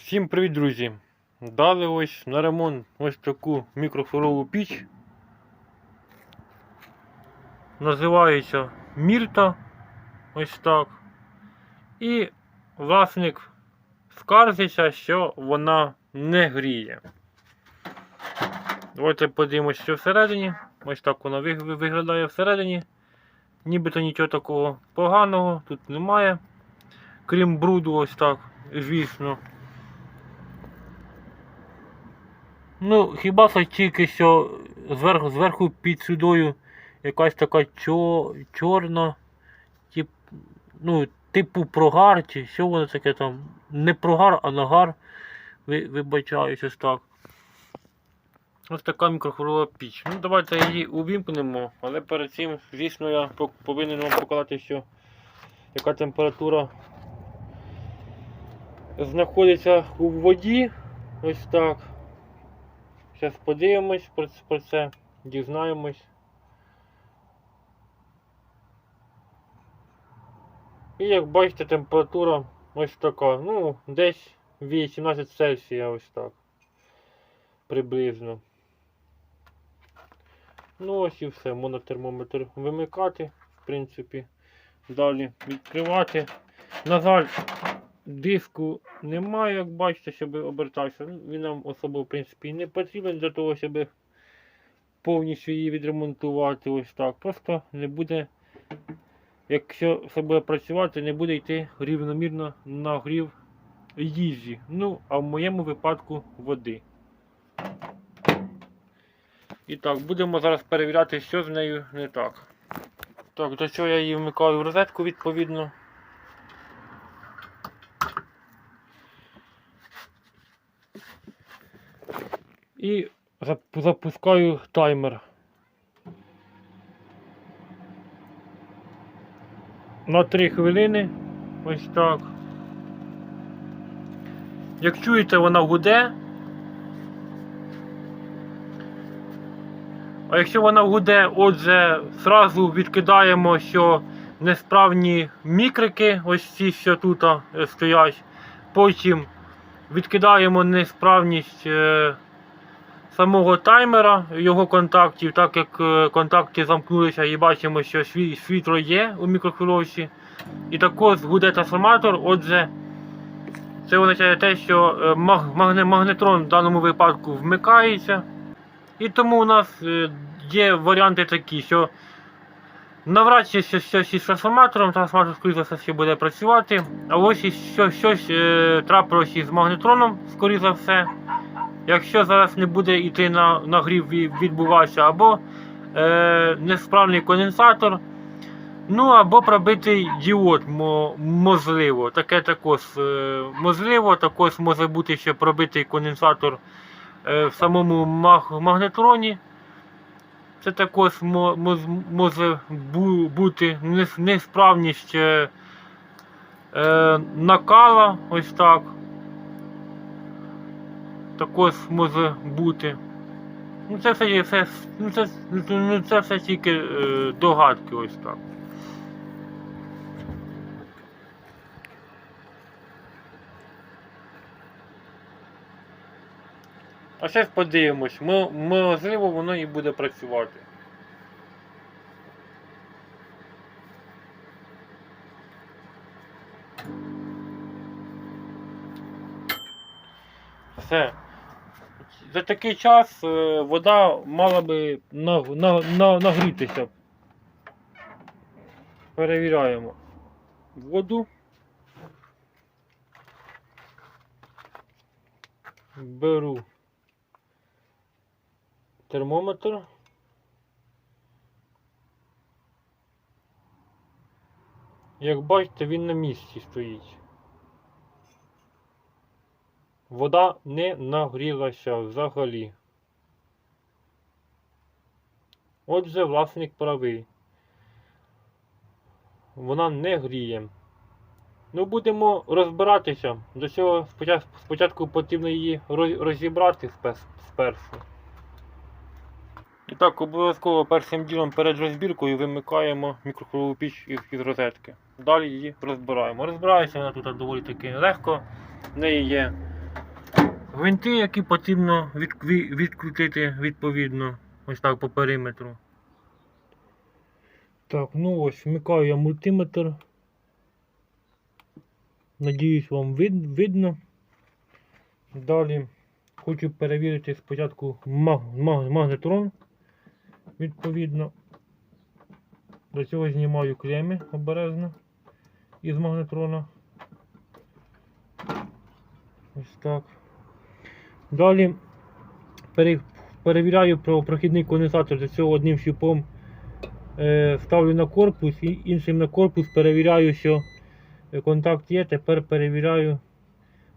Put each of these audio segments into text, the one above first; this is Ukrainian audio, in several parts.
Всім привіт, друзі! Дали ось на ремонт ось таку мікрофорову піч. Називається Мірта. Ось так. І власник скаржиться, що вона не гріє. Давайте подивимося, що всередині. Ось так вона ви- ви- виглядає всередині. Нібито нічого такого поганого тут немає. Крім бруду, ось так, звісно. Ну, хіба це тільки що зверху, зверху під судою якась така чо, чорна, тип, ну, типу прогар, чи що воно таке там? Не прогар, а нагар. Ви, вибачаюсь, ось так. Ось така мікрохвилова піч. Ну, давайте її увімкнемо, але перед цим, звісно, я повинен вам показати, що яка температура знаходиться у воді. Ось так. Зараз подивимось про це, дізнаємось. І як бачите, температура ось така. Ну, десь 18 Цельсія ось так. Приблизно. Ну ось і все. Можна термометр вимикати, в принципі. Далі відкривати. На жаль, диску немає, як бачите, щоб обертався. Ну, Він нам особо, в принципі, не потрібен для того, щоб повністю її відремонтувати ось так. Просто не буде, якщо все буде працювати, не буде йти рівномірно нагрів їжі. Ну, а в моєму випадку води. І так, будемо зараз перевіряти, що з нею не так. Так, до цього я її вмикаю в розетку відповідно. І запускаю таймер. На 3 хвилини. Ось так. Як чуєте, вона гуде. А якщо вона гуде, отже, зразу відкидаємо, що несправні мікрики, ось ці, що тут е, стоять. Потім відкидаємо несправність е, самого таймера, його контактів, так як е, контакти замкнулися і бачимо, що сві- світло є у мікрохвильовці. І також гуде трансформатор, отже, це означає те, що е, маг- магне- магнетрон в даному випадку вмикається. І тому у нас е, є варіанти такі, що навряд чи щось, із трансформатором, трансформатор, скоріше за все, буде працювати. А ось щось трапилось із магнетроном, скоріше за все. Якщо зараз не буде йти на нагрів і відбуватися, або е, несправний конденсатор, ну або пробитий діод, мо, можливо. Таке також е, можливо, також може бути ще пробитий конденсатор е, в самому маг, магнетроні. Це також може бути несправність е, е, накала, ось так. Також може бути. Ну це все, все, ну, це, ну, це все тільки е, догадки ось так. А зараз подивимось, Мо- можливо воно і буде працювати. Все. За такий час е, вода мала би на, на, на, нагрітися. Перевіряємо воду. Беру термометр. Як бачите, він на місці стоїть. Вода не нагрілася взагалі. Отже, власник правий. Вона не гріє. Ну, будемо розбиратися. До цього спочатку, потрібно її розібрати спершу. І так, обов'язково першим ділом перед розбіркою вимикаємо мікрохвильову піч із розетки. Далі її розбираємо. Розбирається вона тут доволі таки легко. В неї є гвинти, які потрібно відкрутити відповідно. Ось так по периметру. Так, ну ось, вмикаю я мультиметр. Надіюсь, вам вид, видно. Далі хочу перевірити спочатку маг, маг, магнетрон. Відповідно. До цього знімаю клеми обережно із магнетрона. Ось так. Далі перевіряю про прохідний конденсатор. Для цього одним щупом е, ставлю на корпус і іншим на корпус перевіряю, що е, контакт є. Тепер перевіряю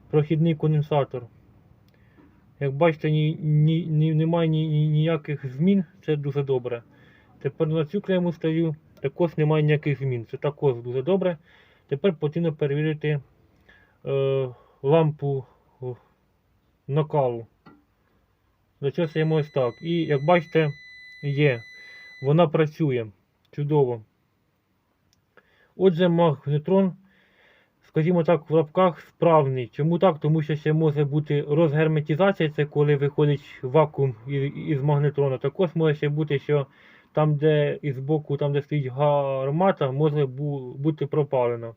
прохідний конденсатор. Як бачите, ні, ні, ні, немає ні, ні- ніяких змін, це дуже добре. Тепер на цю клему стаю, також немає ніяких змін. Це також дуже добре. Тепер потрібно перевірити е, лампу накалу. Цього це ось так. І як бачите, є. Вона працює. Чудово. Отже, магнетрон, скажімо так, в лапках справний. Чому так? Тому що ще може бути розгерметизація, це коли виходить вакуум із магнетрона. Також може ще бути, що там, де із боку, там, де стоїть гармата, може бути пропалено.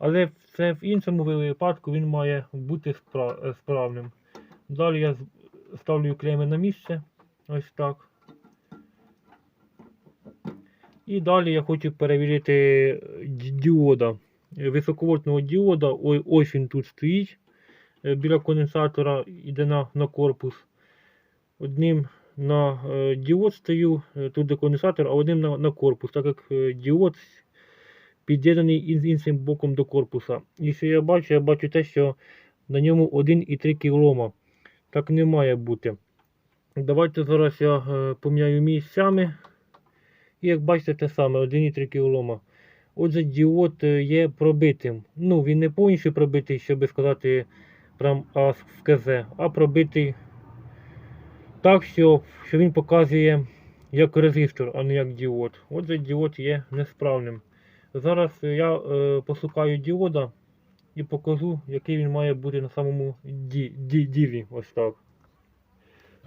Але це в іншому випадку він має бути спра- справним. Далі я ставлю клейми на місце. Ось так. І далі я хочу перевірити діода. Високовольтного діода. Ось він тут стоїть. Е, Біля конденсатора йде на, на корпус. Одним на е, діод стою, е, тут де конденсатор, а одним на, на корпус, так як діод під'єднаний із іншим боком до корпуса. І що я бачу, я бачу те, що на ньому 1,3 кілома. Так не має бути. Давайте зараз я е, поміняю місцями. І як бачите, те саме 1,3 кілома. Отже, діод е, є пробитим. Ну, він не повністю пробитий, щоб сказати прям а а пробитий так, що, що він показує як резистор, а не як діод. Отже, діод є несправним. Зараз я е, послухаю діода і покажу, який він має бути на самому ді, ді, ділі. Ось так.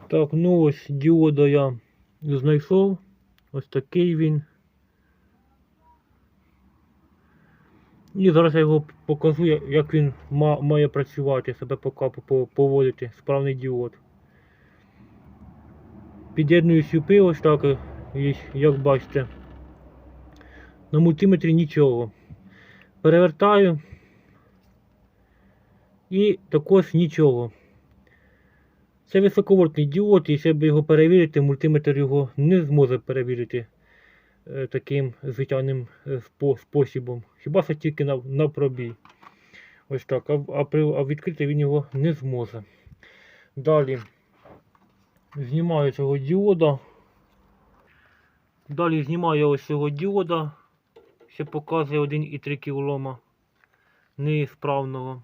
Так, ну ось діода я знайшов. Ось такий він. І зараз я його покажу, як він має працювати, себе пока по- поводити, справний діод. Під'єдную сюпи ось так, як бачите. На мультиметрі нічого. Перевертаю. І також нічого. Це високовольтний діод, і щоб його перевірити, мультиметр його не зможе перевірити е, таким звичайним е, способом. Хіба що тільки на, на пробій. Ось так. А, а, а відкрити він його не зможе. Далі знімаю цього діода. Далі знімаю ось цього діода. Ще показує 1,3 кілома неісправного.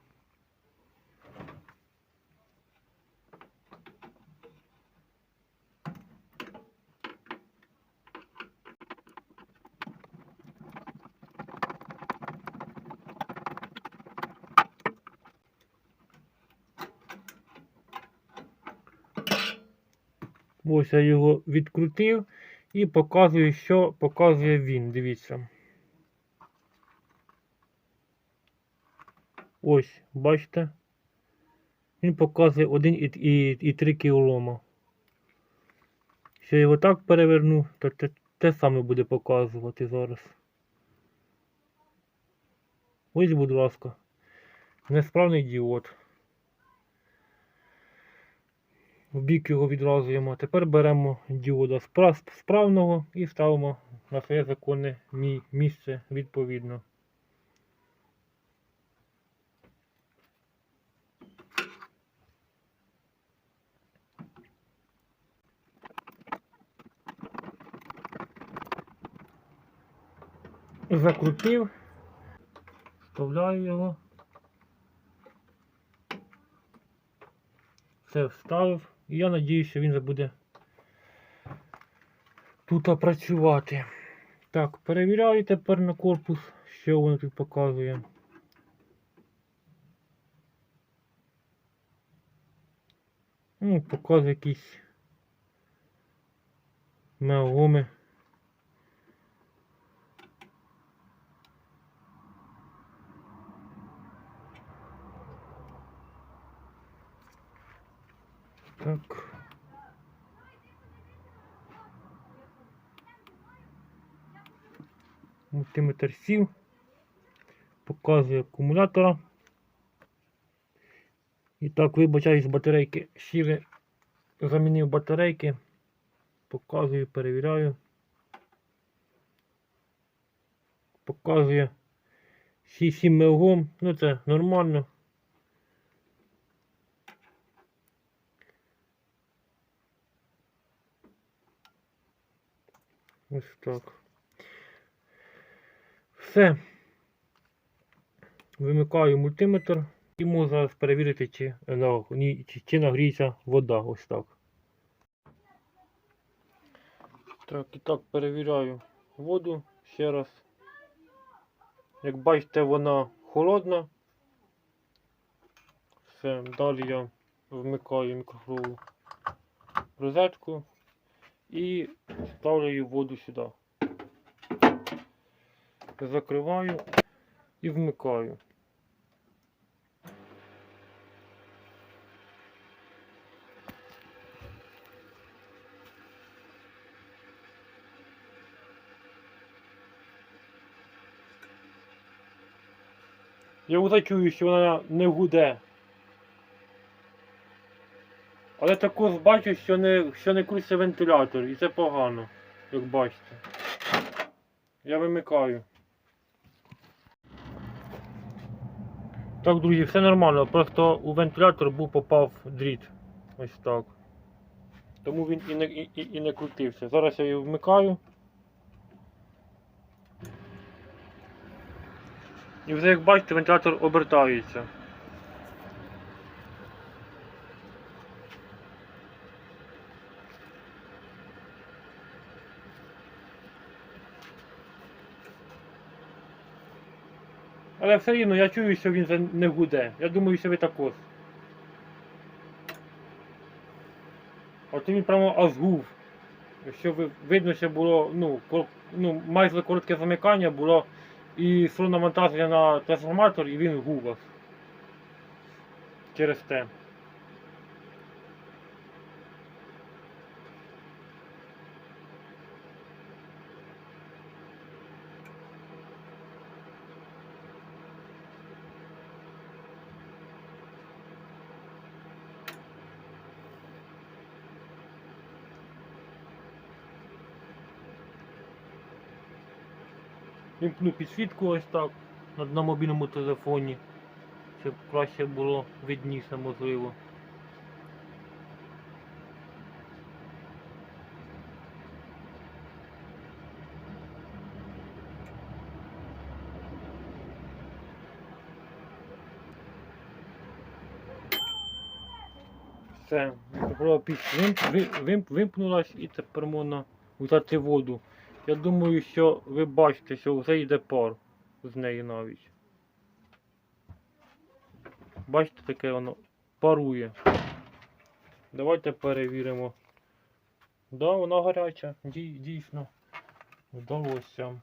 Ось я його відкрутив і показую, що показує він. Дивіться. Ось, бачите? Він показує 1,3 кілома. Якщо я його так переверну, то те, те саме буде показувати зараз. Ось, будь ласка. Несправний діод. В бік його відразуємо. Тепер беремо діода спра- справного і ставимо на своє законне місце відповідно. Закрутив, вставляю його. Все вставив. І я надіюся, що він буде тут працювати. Так, перевіряю тепер на корпус, що воно тут показує. Ну, показує якісь меоми. Так. Мультиметр сів. Показує акумулятора. І так, вибачаюсь, батарейки сіли. Замінив батарейки. Показую, перевіряю. Показує 7 мегом. Ну це нормально. Ось так. Все. Вимикаю мультиметр і можу зараз перевірити, чи, на, чи, чи нагріється вода. Ось так. Так, і так перевіряю воду ще раз. Як бачите, вона холодна. Все, далі я вмикаю мікрохвильову розетку і ставлю воду сюди. Закриваю і вмикаю. Я вже чую, що вона не гуде. Але також бачу, що не, що не крутиться вентилятор, і це погано, як бачите. Я вимикаю. Так, друзі, все нормально, просто у вентилятор був попав дріт. Ось так. Тому він і не, і, і- не крутився. Зараз я його вмикаю. І вже як бачите, вентилятор обертається. Але все рівно я чую, що він не гуде. Я думаю, що ви також. От він прямо азгув. Що ви, видно, що було ну, кор- ну, майже коротке замикання було і струн навантаження на трансформатор, і він гував. Через те. Вімкну підсвітку ось так на, мобільному телефоні. Щоб краще було видніше можливо. Все, вимкнулась і тепер можна взяти воду. Я думаю, що ви бачите, що вже йде пар з неї навіть. Бачите, таке воно парує. Давайте перевіримо. Да, вона гаряча, дій- дійсно. Вдалося.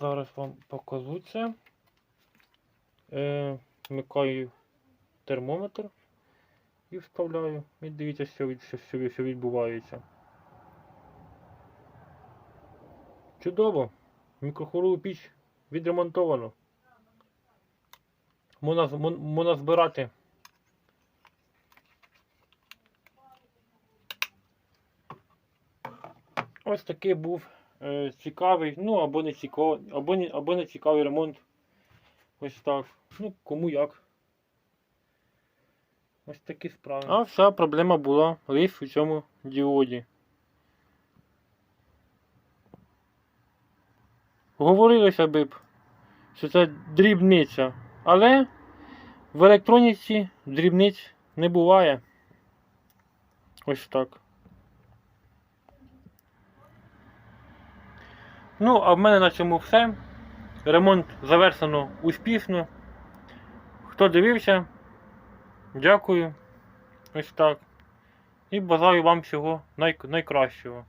Зараз вам покажу це. Е, вмикаю термометр і вставляю. І дивіться, що, від, що, що відбувається. Чудово! Мікрохвильову піч відремонтовано. Можна, збирати. Ось такий був е, цікавий, ну або не цікавий, або не цікавий ремонт. Ось так. Ну, кому як. Ось такі справи. А вся проблема була лише у цьому діоді. Говорилося б, що це дрібниця, але в електроніці дрібниць не буває. Ось так. Ну, а в мене на цьому все. Ремонт завершено успішно. Хто дивився, Дякую. Ось так. І бажаю вам всього най- найкращого.